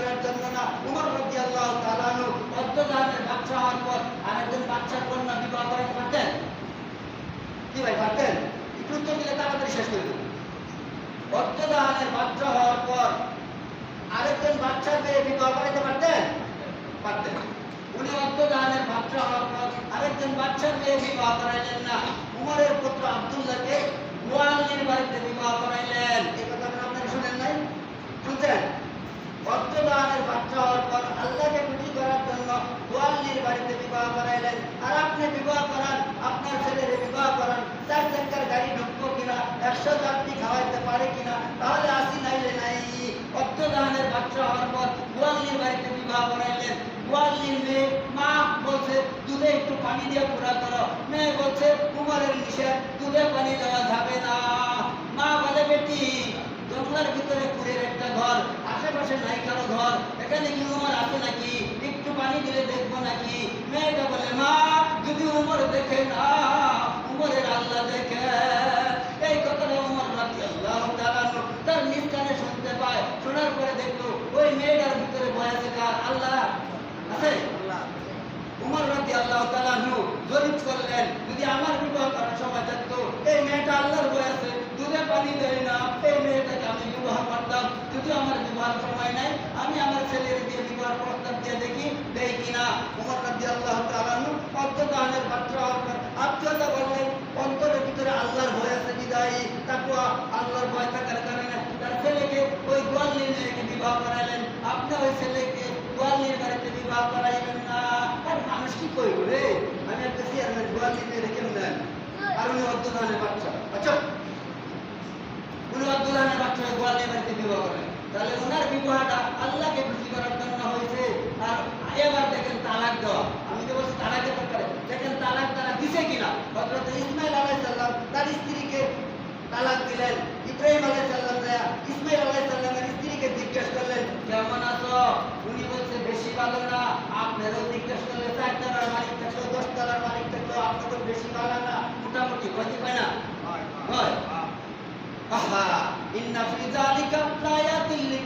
করার জন্য না, উমর রবি আল্লাহ তালানো অর্ধজাহানের বাচ্চা হওয়ার পর আরেকজন বাচ্চার কন্যা বিবাহ করেন পারতেন? কি ভাই, পারতেন? একটু উত্তর দিলে তাড়াতাড়ি শেষ করে দেবেন অর্ধজাহানের বাচ্চা হওয়ার পর আরেকজন বাচ্চা পেয়ে বিবাহ করাইতে পারতেন? পারতেন। উনি অর্ধজাহানের বাচ্চা হওয়ার পর আরেকজন বাচ্চা পেয়ে বিবাহ করাইলেন না, উমরের পুত্র আব্দুল্লাহকে গোয়ালির বাড়িতে বিবাহ করাইলেন। এ কথা আপনারা শুনেন নাই? শুনছেন? অর্থদানের বাচ্চা হওয়ার আল্লাহকে খুশি করার জন্য গোয়ালির বাড়িতে বিবাহ করাইলেন। আর আপনি বিবাহ করান, আপনার ছেলের বিবাহ করান। চার চাকার গাড়ি ঢুকবো কিনা, একশো যাত্রী খাওয়াইতে পারে কিনা, তাহলে আসি নাইলে নাই। অর্থদানের বাচ্চা হওয়ার পর গোয়ালির বাড়িতে বিবাহ করাইলেন। গোয়ালির মেয়ে, মা বলছে, দুধে একটু পানি দিয়ে পুরা করো। মেয়ে বলছে উমরের নিষেধ, দুধে পানি দেওয়া যাবে না। মা বলে, বেটি, জঙ্গলের ভিতরে কুড়ের একটা ঘর আশেপাশে নাই কারও ঘর। এখানে কি উমর আছে নাকি? একটু পানি দিলে দেখব নাকি? মেয়েটা বলে, মা, যদি উমর দেখে না, উমরের আল্লাহ দেখে। এই কথাটা উমর রাতি আল্লাহ তার নিজ কানে শুনতে পায়। শোনার পরে দেখল, ওই মেয়েটার ভিতরে বয়াছে কার? আল্লাহ আছে? উমর রাতি আল্লাহ তালানু জরিপ করলেন, যদি আমার বিবাহ করার সময় থাকতো, এই মেয়েটা আল্লাহর বয়সে দুধে পানি দেয় না এই মেয়েটাকে আমি বিবাহ করতাম যদি আমার বিবাহ সময় নাই, আমি আমার ছেলের দিয়ে বিবাহ প্রস্তাব দিয়ে দেখি দেই কিনা? উমর রাতি আল্লাহ তালানু পাত্র আত্মীয়তা বললেন, অন্তরের ভিতরে আল্লাহর ভয় আছে, বিদায়ী। তাকুয়া আল্লাহর ভয় থাকার কারণে তার ছেলেকে ওই গোয়ালির মেয়েকে বিবাহ করাইলেন। আপনি ওই ছেলেকে গোয়ালির বাড়িতে বিবাহ করাইবেন না। আর মানুষ কি কইব রে? আমি একটা চেয়ারম্যান গোয়ালির মেয়ে রেখে নেন আর উনি অর্ধদানের বাচ্চা আচ্ছা। উনি অর্ধদানের বাচ্চা গোয়ালির বাড়িতে বিবাহ করেন। তাহলে ওনার বিবাহটা আল্লাহকে খুশি করার জন্য হয়েছে। আর এবার দেখেন তালাক দেওয়া। আমি তো বলছি তালাকের ব্যাপারে দেখেন তালাক তারা দিছে কিনা? হযরত ইসমাইল আলাইহিস সালাম তার স্ত্রীকে তালাক দিলেন। ইব্রাহিম আলাইহিস সালাম দেয়া ইসমাইল আলাইহিস সালামের স্ত্রীকে জিজ্ঞেস করলেন কেমন আছো? উনি বলছে বেশি ভালো না। আপনারও জিজ্ঞেস করলে চার তলার মালিক থাকল দশ তলার মালিক থাকল আপনাদের বেশি ভালো না। মোটামুটি ক্ষতি পায় না? হয়। আহা! इन नफी जालिका लाया दिल्ली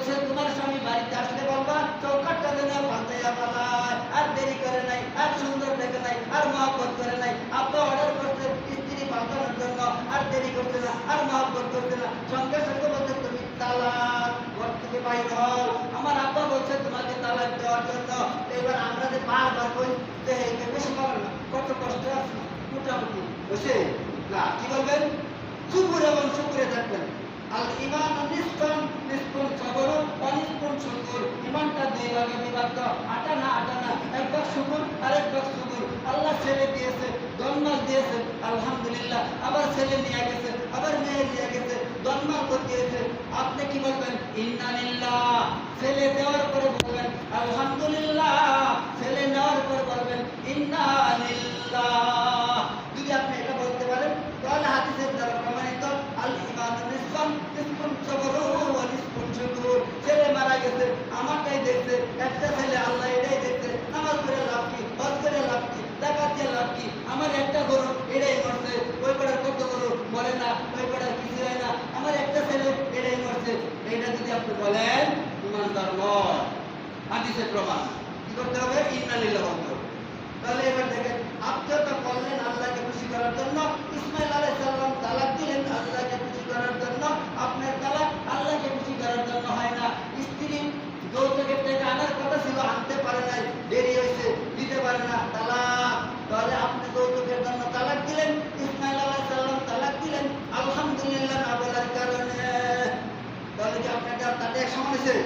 বলছে, তোমার স্বামী বাড়িতে আসলে বলবা চৌকাটটা যেন পাল্টাইয়া পালায় আর দেরি করে নাই, আর সুন্দর দেখে নাই, আর মহব্বত করে নাই। আব্বা অর্ডার করছে স্ত্রী পাল্টানোর জন্য, আর দেরি করছে না, আর মহব্বত করছে না। সঙ্গে সঙ্গে বলছে, তুমি তালাক, ঘর থেকে বাইর হও। আমার আব্বা বলছে, তোমাকে তালাক দেওয়ার জন্য। এবার আমরা যে বারবার কই, যে এইটা বেশি পাবো না, কত কষ্ট আছে, মোটামুটি। বুঝছে না, কি বলবেন? শুকুর এবং শুকুরে থাকবেন। আল ইমান নিষ্কন ইমানটা দুই ভাগে বিভক্ত আটা না আটা না, এক ভাগ শুকুর আর এক ভাগ শুকুর। আল্লাহ ছেলে দিয়েছে জন্মাল দিয়েছে, আলহামদুলিল্লাহ। আবার ছেলে নিয়ে গেছে, আবার মেয়ে নিয়ে গেছে জন্মাল করে দিয়েছে। আপনি কি বলবেন? ইন্নালিল্লাহ ছেলে দেওয়ার পরে বলবেন, আলহামদুলিল্লাহ। ছেলে নেওয়ার পরে বলবেন ইন্নালিল্লাহ যদি আপনি এটা বলতে পারেন, তাহলে হাদিসের দ্বারা প্রমাণিত আল ইমান সবরু ওয়া নিসফুন শুকুর ছেলে মারা গেছে আমারটাই দেখছে, একটা ছেলে আল্লাহ এটাই দেখছে আমার পড়ে লাভ কি, হজ করে লাভ কি, জাকাত দিয়ে লাভ কি, আমার একটা গরু এটাই মরছে, ওই পাড়ার কত গরু মরে না, ওই পাড়ার কিছু হয় না, আমার একটা ছেলে এটাই মরছে। এটা যদি আপনি বলেন, ইমানদার নয়। হাদিসের প্রমাণ। কি করতে হবে? ইন্নালিল্লাহ তাহলে এবার দেখেন আত্মীয়তা করলেন আল্লাহকে খুশি করার জন্য, ইসমাইল আলাইহিস সালাম তালাক দিলেন আল্লাহকে খুশি করার জন্য আপনার তালাক আল্লাহকে খুশি করার জন্য হয় না স্ত্রী যৌতুকের টাকা আনার কথা ছিল আনতে পারে নাই দেরি হয়েছে দিতে পারে না তালাক তাহলে আপনি যৌতুকের জন্য তালাক দিলেন ইসমাইল আলাইহিস সালাম তালাক দিলেন আলহামদুলিল্লাহ না বলার কারণে তাহলে কি আপনাকে আর তাতে এক সমান হয়েছে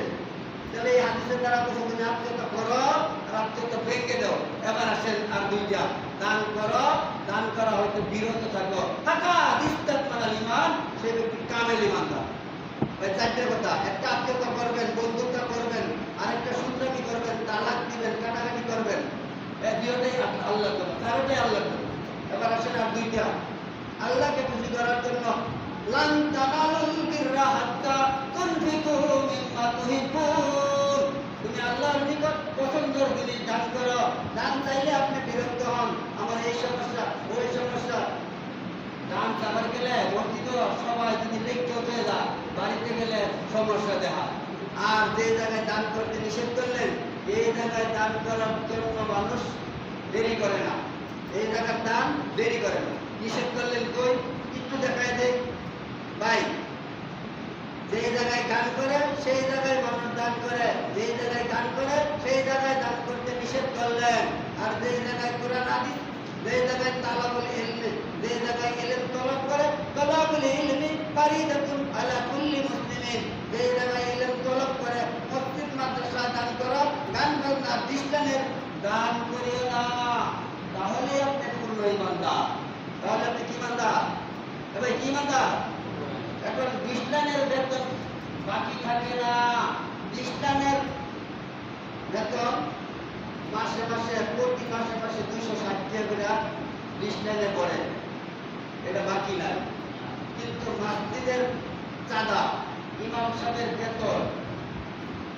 তাহলে এই হাদিসের দ্বারা বোঝা তুমি আত্মীয়তা করো আর আত্মীয়তা ভেঙে দাও এবার আসেন আর দুইটা দান করো দান করা হয়তো বিরত থাকো থাকা দিস্তাত মানাল ইমান সে ব্যক্তি কামেল ইমানদার ওই চারটে কথা, একটা আত্মীয়তা করবেন, বন্ধুত্ব করবেন, আরেকটা সূত্রামি করবেন, তালাক দিবেন, কাটাকাটি করবেন দুইটাই আল্লাহ করবেন চারোটাই আল্লাহ করবেন এবার আসেন আর দুইটা। আল্লাহকে খুশি করার জন্য বিররা হাত্তা তুনফিকু মিম্মা তুহিব্বুন। তুমি আল্লাহর নিকট পছন্দের জিনিস দান করো। দান চাইলে আপনি বিরক্ত হন। আমার এই সমস্যা, ওই সমস্যা দান চাবার গেলে বর্ধিত সবাই যদি লেখতে হয়ে যায়, বাড়িতে গেলে সমস্যা দেখা। আর যে জায়গায় দান করতে নিষেধ করলেন, এই জায়গায় দান করার জন্য মানুষ দেরি করে না। এই জায়গার দান দেরি করে না। নিষেধ করলেন কই? একটু দেখায় দেয় ভাই, যে জায়গায় গান করে, সেই জায়গায় মানুষ দান করে। যে জায়গায় গান করে, সেই জায়গায় দান করতে নিষেধ করলেন। আর যে জায়গায় কোরআন হাদিস যে জায়গায় তালাবুল ইলমি, যে জায়গায় ইলম তলব করে, তালাবুল ইলমি ফারিদাতুন আলা কুল্লি মুসলিমিন। যে জায়গায় ইলম তলব করে, মসজিদ, মাদ্রাসা, দান করো, গান বাজনা খ্রিস্টানের দান করিও না। তাহলে আপনি পূর্ণ তাহলে আপনি কি ইমানদার? এবার কি ইমানদার? এখন খ্রিস্টানের বেতন বাকি থাকে না। খ্রিস্টানের বেতন মাসে মাসে প্রতি মাসে মাসে দুইশো ষাট টাকা করে। পড়ে এটা বাকি নাই। কিন্তু মাসজিদের চাঁদা, ইমাম সাহেবের বেতন,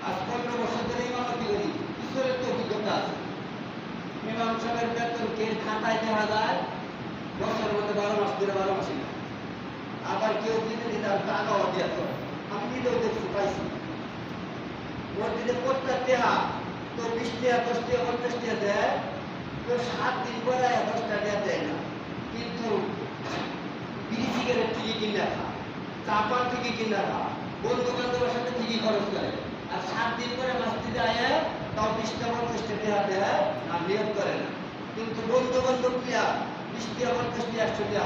আজ পনেরো বছর ধরে ইমামতি করি ঈশ্বরের তো অভিজ্ঞতা আছে। ইমাম সাহেবের বেতন কে খাতায় দেখা যায়, বছরের মধ্যে বারো মাস ধরে বারো মাসে আবার কেউ দিতে দিতে আর টাকাও দিয়ে আমি নিজেও দেখছি, পাইছি। দিতে প্রত্যেক টেহা তো টাকা দশ টাকা পঞ্চাশ দেয়, তো সাত দিন পরে দশ টাকা দেয় না। কিন্তু বিড়ি সিগারেট কিনে খা চা ঠিকই কিনে খা বন্ধু বান্ধবের সাথে ঠিকই খরচ করে। আর সাত দিন পরে মাস্তিতে আয় তাও বিশটা পঞ্চাশ টাকা দেয় আর নিয়োগ করে না। কিন্তু বন্ধু বান্ধব প্রিয়া বিশ টাকা পঞ্চাশ টাকা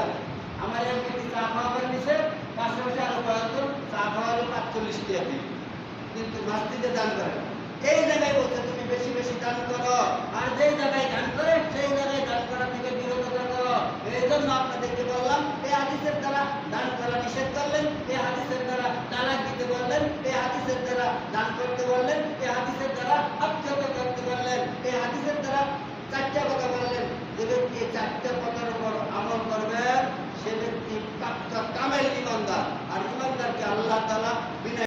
আমার এক ব্যক্তি চা খাওয়াবার নিচে পাশাপাশি আরও কয়েকজন চা খাওয়ালে পাঁচচল্লিশ টাকা দিই কিন্তু মাস্তিতে দান করে না। যেই জায়গায় বলছে, তুমি বেশি বেশি দান করো। আর যেই জায়গায় দান করে, সেই জায়গায় দান করা থেকে বিরত থাকো। এই জন্য আপনাদেরকে বললাম, এই হাদিসের দ্বারা দান করা নিষেধ করলেন, এই হাদিসের দ্বারা তালাক দিতে বললেন, এই হাদিসের দ্বারা দান করতে বললেন, এই হাদিসের দ্বারা আত্মীয়তা করতে বললেন, এই হাদিসের দ্বারা চারটা কথা বললেন। যে ব্যক্তি এই চারটা কথার উপর আমল করবেন সে ব্যক্তি কামেল ইমানদার। আর ইমানদারকে আল্লাহ তালা বিনা